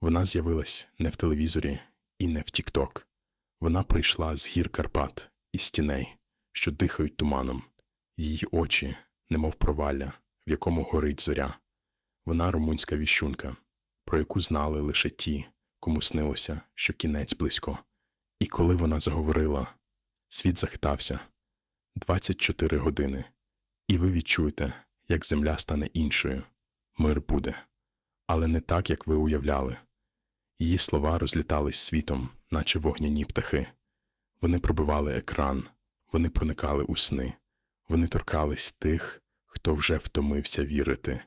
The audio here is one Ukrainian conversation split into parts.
Вона з'явилась не в телевізорі і не в Тікток. Вона прийшла з гір Карпат і стіней, що дихають туманом. Її очі, немов провалля, в якому горить зоря. Вона румунська віщунка, про яку знали лише ті, кому снилося, що кінець близько. І коли вона заговорила, світ захитався 24 години, і ви відчуєте, як земля стане іншою. Мир буде, але не так, як ви уявляли. Її слова розлітались світом, наче вогняні птахи. Вони пробивали екран, вони проникали у сни, вони торкались тих, хто вже втомився вірити.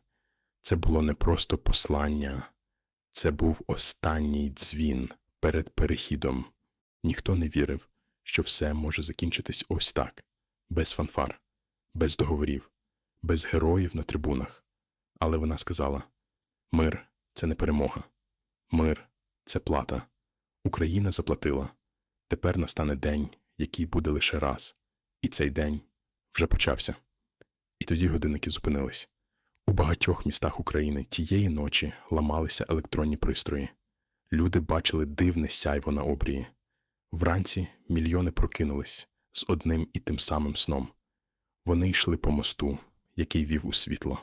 Це було не просто послання, це був останній дзвін перед перехідом. Ніхто не вірив, що все може закінчитись ось так, без фанфар, без договорів, без героїв на трибунах. Але вона сказала: Мир це не перемога. Мир це плата. Україна заплатила. Тепер настане день, який буде лише раз. І цей день вже почався. І тоді годинники зупинились. У багатьох містах України тієї ночі ламалися електронні пристрої. Люди бачили дивне сяйво на обрії. Вранці мільйони прокинулись з одним і тим самим сном. Вони йшли по мосту, який вів у світло.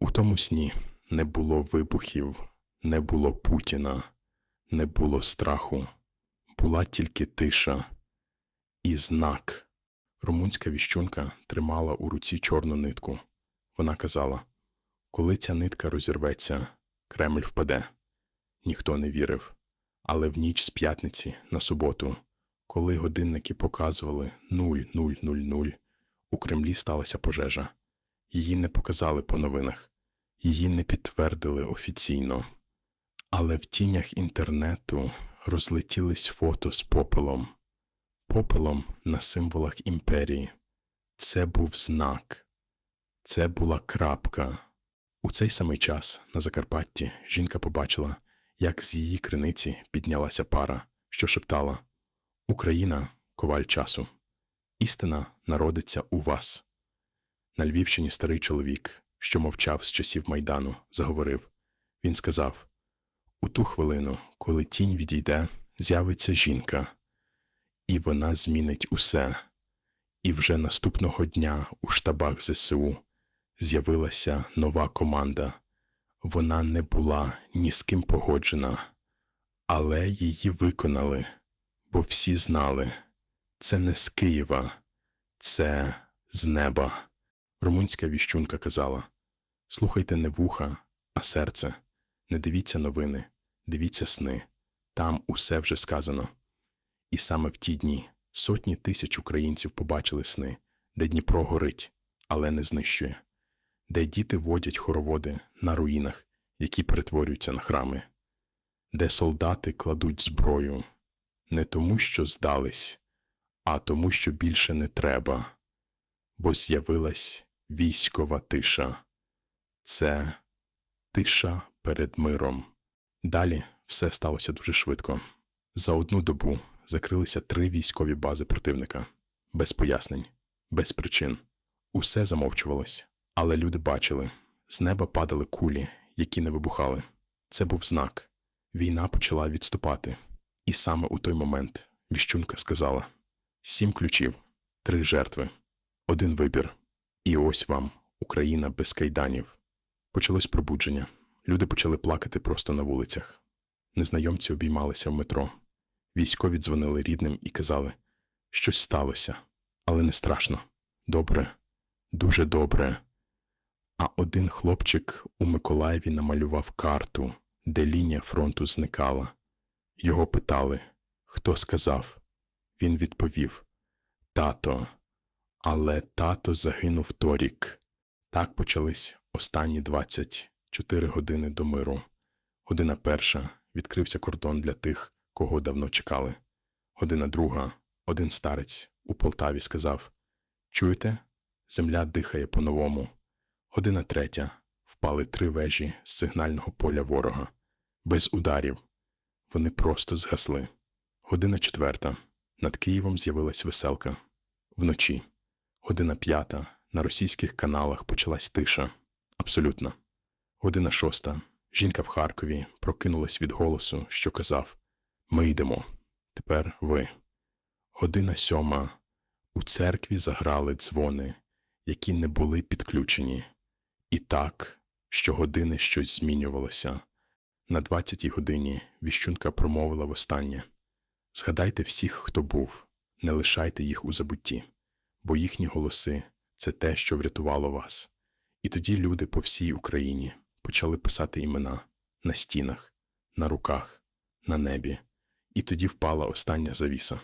У тому сні не було вибухів, не було Путіна, не було страху, була тільки тиша і знак. Румунська віщунка тримала у руці чорну нитку. Вона казала: коли ця нитка розірветься, Кремль впаде. Ніхто не вірив. Але в ніч з п'ятниці на суботу, коли годинники показували 0000, у Кремлі сталася пожежа. Її не показали по новинах, її не підтвердили офіційно. Але в тінях інтернету розлетілись фото з попелом. Попелом на символах імперії. Це був знак. Це була крапка. У цей самий час на Закарпатті жінка побачила, як з її криниці піднялася пара, що шептала Україна коваль часу. Істина народиться у вас. На Львівщині старий чоловік, що мовчав з часів Майдану, заговорив. Він сказав У ту хвилину, коли тінь відійде, з'явиться жінка, і вона змінить усе. І вже наступного дня у штабах ЗСУ з'явилася нова команда. Вона не була ні з ким погоджена, але її виконали, бо всі знали це не з Києва, це з неба. Румунська віщунка казала Слухайте не вуха, а серце, не дивіться новини, дивіться сни, там усе вже сказано. І саме в ті дні сотні тисяч українців побачили сни, де Дніпро горить, але не знищує, де діти водять хороводи на руїнах, які перетворюються на храми, де солдати кладуть зброю не тому, що здались, а тому, що більше не треба, бо з'явилась військова тиша. Це тиша перед миром. Далі все сталося дуже швидко. За одну добу закрилися три військові бази противника без пояснень, без причин. Усе замовчувалось, але люди бачили з неба падали кулі, які не вибухали. Це був знак. Війна почала відступати. І саме у той момент віщунка сказала: сім ключів, три жертви, один вибір. І ось вам, Україна без кайданів. Почалось пробудження. Люди почали плакати просто на вулицях. Незнайомці обіймалися в метро. Військові дзвонили рідним і казали, щось сталося, але не страшно. Добре, дуже добре. А один хлопчик у Миколаєві намалював карту, де лінія фронту зникала. Його питали, хто сказав. Він відповів Тато. Але тато загинув торік. Так почались останні 24 години до миру. Година перша відкрився кордон для тих, кого давно чекали. Година друга, один старець у Полтаві сказав Чуєте? Земля дихає по-новому. Година третя впали три вежі з сигнального поля ворога, без ударів. Вони просто згасли. Година четверта. Над Києвом з'явилась веселка. Вночі. Година п'ята. На російських каналах почалась тиша. Абсолютно. Година шоста. Жінка в Харкові прокинулась від голосу, що казав Ми йдемо. Тепер ви. Година сьома. У церкві заграли дзвони, які не були підключені. І так, щогодини щось змінювалося. На двадцятій годині віщунка промовила востаннє Згадайте всіх, хто був, не лишайте їх у забутті, бо їхні голоси це те, що врятувало вас. І тоді люди по всій Україні почали писати імена на стінах, на руках, на небі. І тоді впала остання завіса.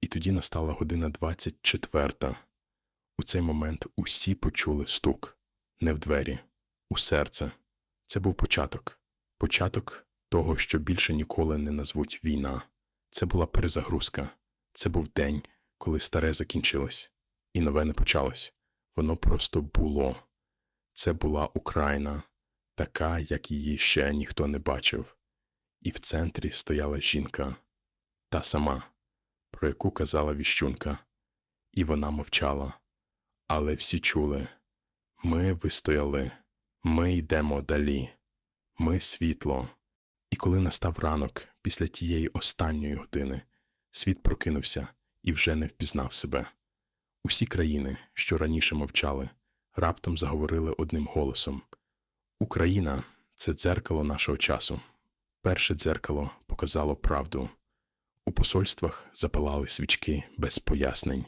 І тоді настала година двадцять четверта. У цей момент усі почули стук не в двері, у серце. Це був початок. Початок того, що більше ніколи не назвуть війна. Це була перезагрузка. Це був день, коли старе закінчилось, і нове не почалось. Воно просто було. Це була Україна, така, як її ще ніхто не бачив. І в центрі стояла жінка, та сама, про яку казала віщунка, і вона мовчала. Але всі чули ми вистояли, ми йдемо далі, ми світло. І коли настав ранок після тієї останньої години, світ прокинувся і вже не впізнав себе. Усі країни, що раніше мовчали, раптом заговорили одним голосом Україна це дзеркало нашого часу. Перше дзеркало показало правду. У посольствах запалали свічки без пояснень.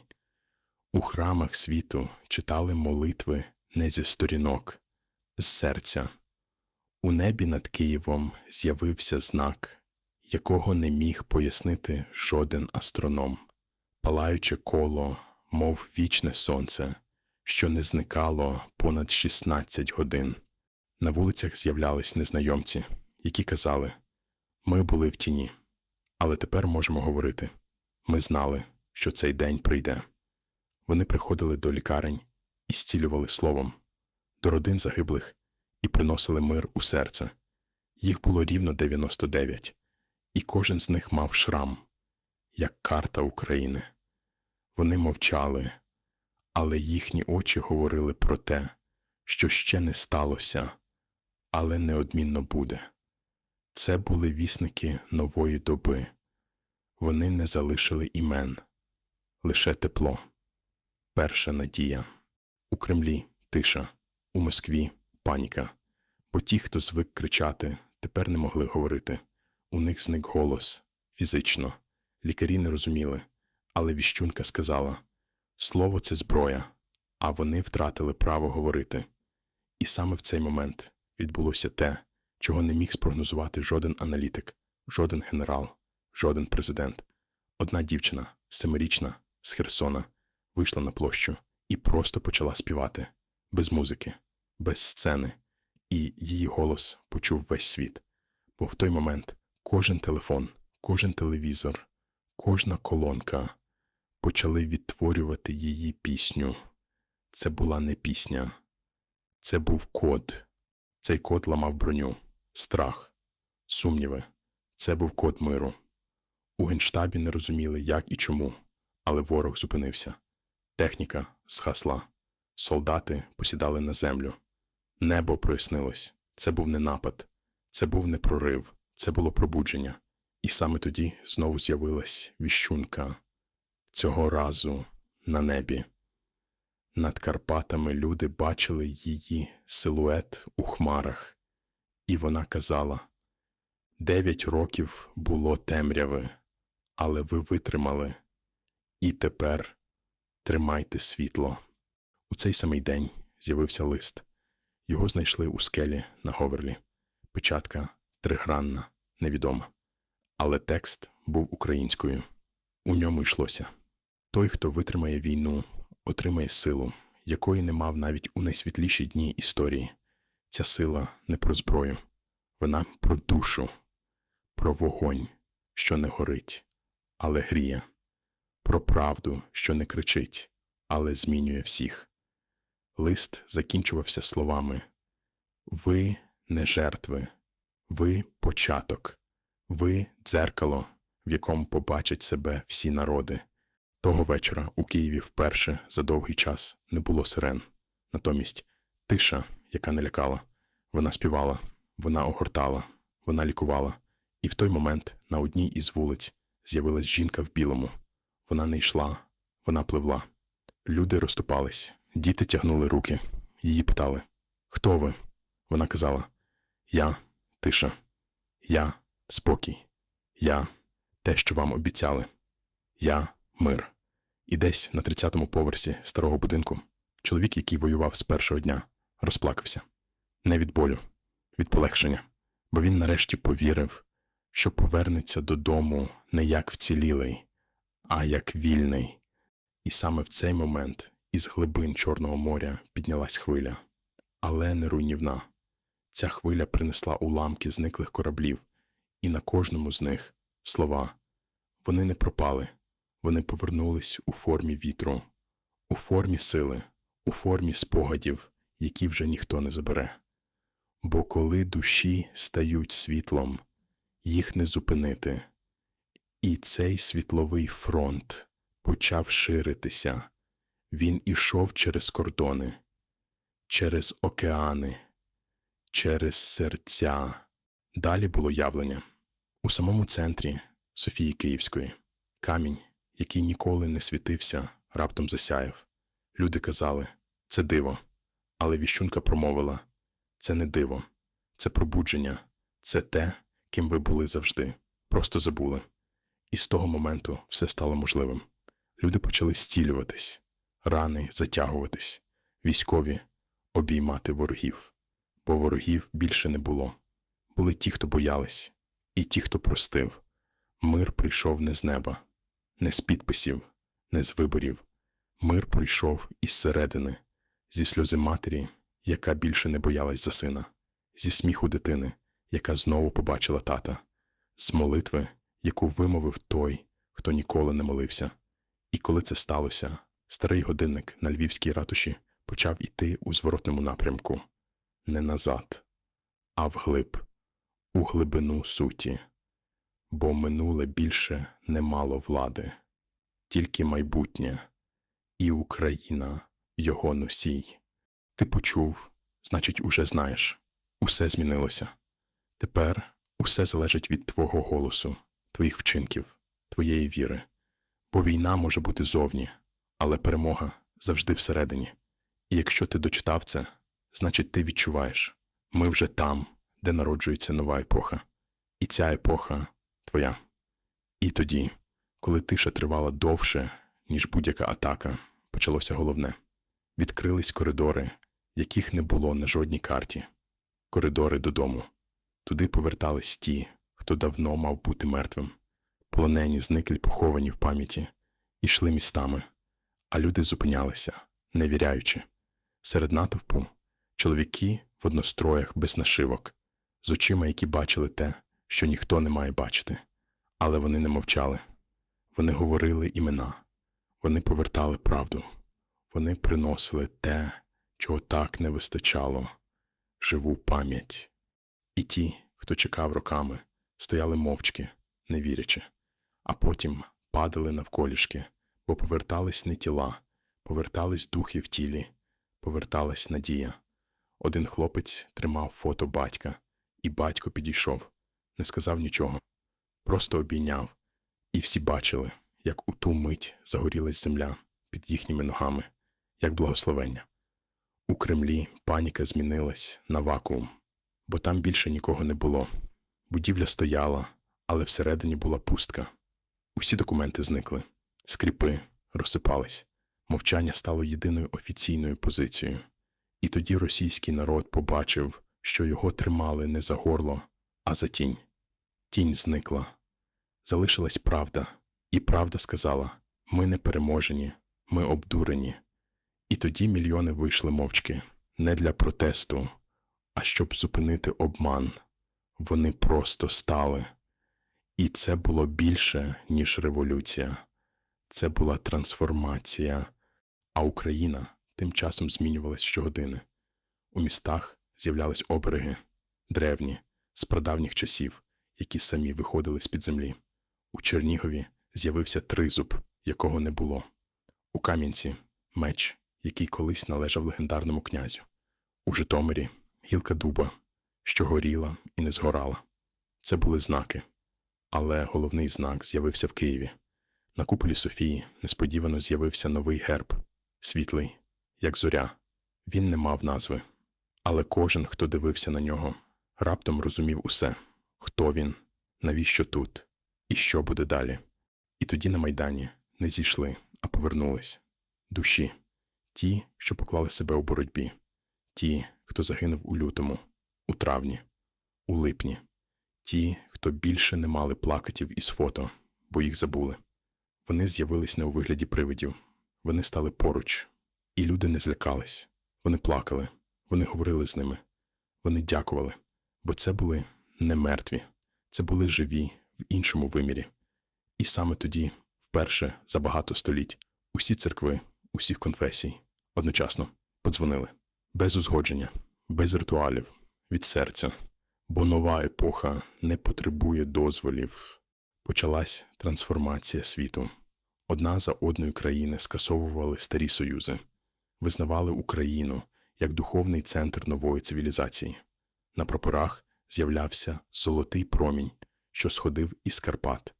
У храмах світу читали молитви не зі сторінок, з серця. У небі над Києвом з'явився знак, якого не міг пояснити жоден астроном, палаюче коло, мов вічне сонце, що не зникало понад 16 годин. На вулицях з'являлись незнайомці, які казали Ми були в тіні, але тепер можемо говорити ми знали, що цей день прийде. Вони приходили до лікарень і зцілювали словом, до родин загиблих і приносили мир у серце. Їх було рівно 99, і кожен з них мав шрам, як карта України. Вони мовчали, але їхні очі говорили про те, що ще не сталося, але неодмінно буде. Це були вісники нової доби. Вони не залишили імен, лише тепло. Перша надія. У Кремлі тиша, у Москві паніка. Бо ті, хто звик кричати, тепер не могли говорити. У них зник голос фізично. Лікарі не розуміли, але віщунка сказала Слово це зброя, а вони втратили право говорити. І саме в цей момент відбулося те, чого не міг спрогнозувати жоден аналітик, жоден генерал, жоден президент. Одна дівчина, семирічна, з Херсона, вийшла на площу і просто почала співати без музики, без сцени, і її голос почув весь світ. Бо в той момент кожен телефон, кожен телевізор, кожна колонка почали відтворювати її пісню. Це була не пісня, це був код. Цей код ламав броню, страх, сумніви. Це був код миру. У генштабі не розуміли, як і чому, але ворог зупинився. Техніка згасла, солдати посідали на землю. Небо прояснилось. Це був не напад, це був не прорив, це було пробудження. І саме тоді знову з'явилась віщунка. Цього разу на небі. Над Карпатами люди бачили її силует у хмарах, і вона казала Дев'ять років було темряви, але ви витримали, і тепер тримайте світло. У цей самий день з'явився лист. Його знайшли у скелі на Говерлі. Печатка тригранна, невідома. Але текст був українською. У ньому йшлося той, хто витримає війну, отримає силу, якої не мав навіть у найсвітліші дні історії. Ця сила не про зброю, вона про душу, про вогонь, що не горить, але гріє, про правду, що не кричить, але змінює всіх. Лист закінчувався словами Ви не жертви, ви початок, ви дзеркало, в якому побачать себе всі народи. Того вечора у Києві вперше за довгий час не було сирен. Натомість тиша, яка не лякала, вона співала Вона огортала, вона лікувала, і в той момент на одній із вулиць з'явилась жінка в білому. Вона не йшла, вона пливла. Люди розступались, діти тягнули руки. Її питали Хто ви? Вона казала Я тиша, я спокій, я те, що вам обіцяли, я мир. І десь на 30-му поверсі старого будинку чоловік, який воював з першого дня, розплакався. Не від болю, від полегшення, бо він нарешті повірив, що повернеться додому не як вцілілий, а як вільний. І саме в цей момент із глибин Чорного моря піднялась хвиля, але не руйнівна. Ця хвиля принесла уламки зниклих кораблів, і на кожному з них слова. Вони не пропали, вони повернулись у формі вітру, у формі сили, у формі спогадів, які вже ніхто не забере. Бо коли душі стають світлом, їх не зупинити. І цей світловий фронт почав ширитися. Він ішов через кордони, через океани, через серця. Далі було явлення. У самому центрі Софії Київської камінь, який ніколи не світився, раптом засяяв. Люди казали це диво. Але віщунка промовила це не диво, це пробудження, це те, ким ви були завжди, просто забули. І з того моменту все стало можливим. Люди почали зцілюватись, рани затягуватись, військові обіймати ворогів, бо ворогів більше не було. Були ті, хто боялись, і ті, хто простив. Мир прийшов не з неба, не з підписів, не з виборів. Мир прийшов із середини, зі сльози матері, яка більше не боялась за сина, зі сміху дитини, яка знову побачила тата, з молитви, яку вимовив той, хто ніколи не молився. І коли це сталося, старий годинник на львівській ратуші почав іти у зворотному напрямку не назад, а вглиб, у глибину суті, бо минуле більше не мало влади, тільки майбутнє, і Україна його носій. Ти почув, значить, уже знаєш, усе змінилося. Тепер усе залежить від твого голосу, твоїх вчинків, твоєї віри. Бо війна може бути зовні, але перемога завжди всередині. І якщо ти дочитав це, значить ти відчуваєш ми вже там, де народжується нова епоха, і ця епоха твоя. І тоді, коли тиша тривала довше, ніж будь-яка атака, почалося головне відкрились коридори, яких не було на жодній карті, коридори додому. Туди повертались ті, хто давно мав бути мертвим. Полонені, зниклі, поховані в пам'яті, ішли містами, а люди зупинялися, не віряючи. Серед натовпу чоловіки в одностроях без нашивок, з очима, які бачили те, що ніхто не має бачити. Але вони не мовчали. Вони говорили імена, вони повертали правду, вони приносили те, чого так не вистачало живу пам'ять. І ті, хто чекав роками, стояли мовчки, не вірячи, а потім падали навколішки, бо повертались не тіла, повертались духи в тілі, поверталась надія. Один хлопець тримав фото батька, і батько підійшов, не сказав нічого, просто обійняв, і всі бачили, як у ту мить загорілась земля під їхніми ногами, як благословення. У Кремлі паніка змінилась на вакуум, бо там більше нікого не було. Будівля стояла, але всередині була пустка. Усі документи зникли, скріпи розсипались, мовчання стало єдиною офіційною позицією. І тоді російський народ побачив, що його тримали не за горло, а за тінь. Тінь зникла. Залишилась правда, і правда сказала ми не переможені, ми обдурені. І тоді мільйони вийшли мовчки не для протесту, а щоб зупинити обман. Вони просто стали. І це було більше, ніж революція. Це була трансформація, а Україна тим часом змінювалась щогодини. У містах з'являлись обереги, древні, з прадавніх часів, які самі виходили з-під землі. У Чернігові з'явився тризуб, якого не було. У Кам'янці меч, який колись належав легендарному князю. У Житомирі гілка дуба, що горіла і не згорала. Це були знаки. Але головний знак з'явився в Києві. На куполі Софії несподівано з'явився новий герб, світлий, як зоря. Він не мав назви. Але кожен, хто дивився на нього, раптом розумів усе хто він, навіщо тут, і що буде далі. І тоді на Майдані не зійшли, а повернулись. Душі, ті, що поклали себе у боротьбі, ті, хто загинув у лютому, у травні, у липні, ті, хто більше не мали плакатів із фото, бо їх забули. Вони з'явились не у вигляді привидів, вони стали поруч, і люди не злякались. Вони плакали, вони говорили з ними, вони дякували, бо це були не мертві, це були живі в іншому вимірі. І саме тоді, вперше за багато століть, усі церкви, усіх конфесій одночасно подзвонили без узгодження, без ритуалів, від серця, бо нова епоха не потребує дозволів. Почалась трансформація світу. Одна за одною країни скасовували старі союзи, визнавали Україну як духовний центр нової цивілізації. На прапорах з'являвся золотий промінь, що сходив із Карпат.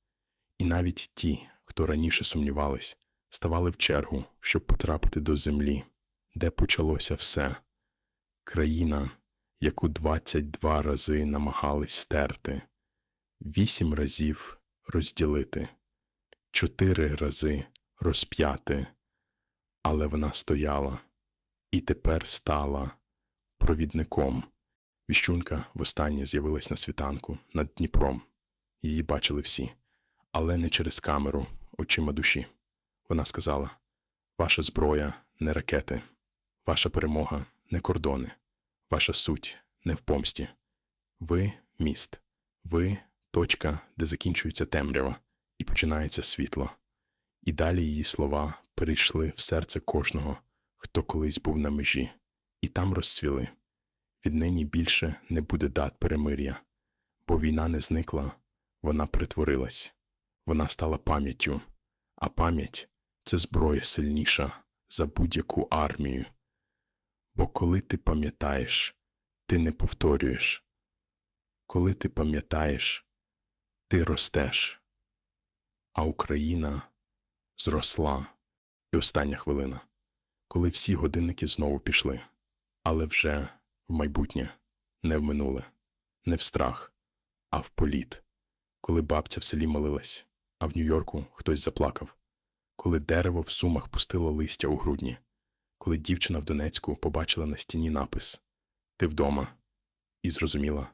І навіть ті, хто раніше сумнівались, ставали в чергу, щоб потрапити до землі, де почалося все. Країна, яку 22 рази намагались стерти, вісім разів розділити, чотири рази розп'яти, але вона стояла і тепер стала провідником. Віщунка востаннє з'явилась на світанку над Дніпром. Її бачили всі, але не через камеру, очима душі. Вона сказала: Ваша зброя не ракети, ваша перемога не кордони, ваша суть не в помсті. Ви міст, ви точка, де закінчується темрява і починається світло. І далі її слова перейшли в серце кожного, хто колись був на межі, і там розцвіли. Віднині більше не буде дат перемир'я, бо війна не зникла, вона перетворилась, вона стала пам'яттю, а пам'ять це зброя сильніша за будь-яку армію. Бо коли ти пам'ятаєш, ти не повторюєш. Коли ти пам'ятаєш, ти ростеш. А Україна зросла. І остання хвилина, коли всі годинники знову пішли, але вже в майбутнє, не в минуле, не в страх, а в політ. Коли бабця в селі молилась, а в Нью-Йорку хтось заплакав, коли дерево в сумах пустило листя у грудні, коли дівчина в Донецьку побачила на стіні напис Ти вдома, і зрозуміла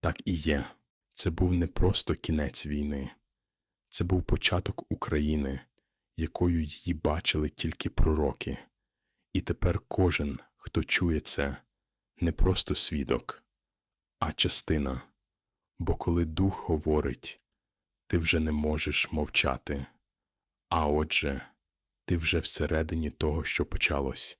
так і є. Це був не просто кінець війни, це був початок України, якою її бачили тільки пророки. І тепер кожен, хто чує це, не просто свідок, а частина. Бо коли дух говорить, ти вже не можеш мовчати, а отже, ти вже всередині того, що почалось,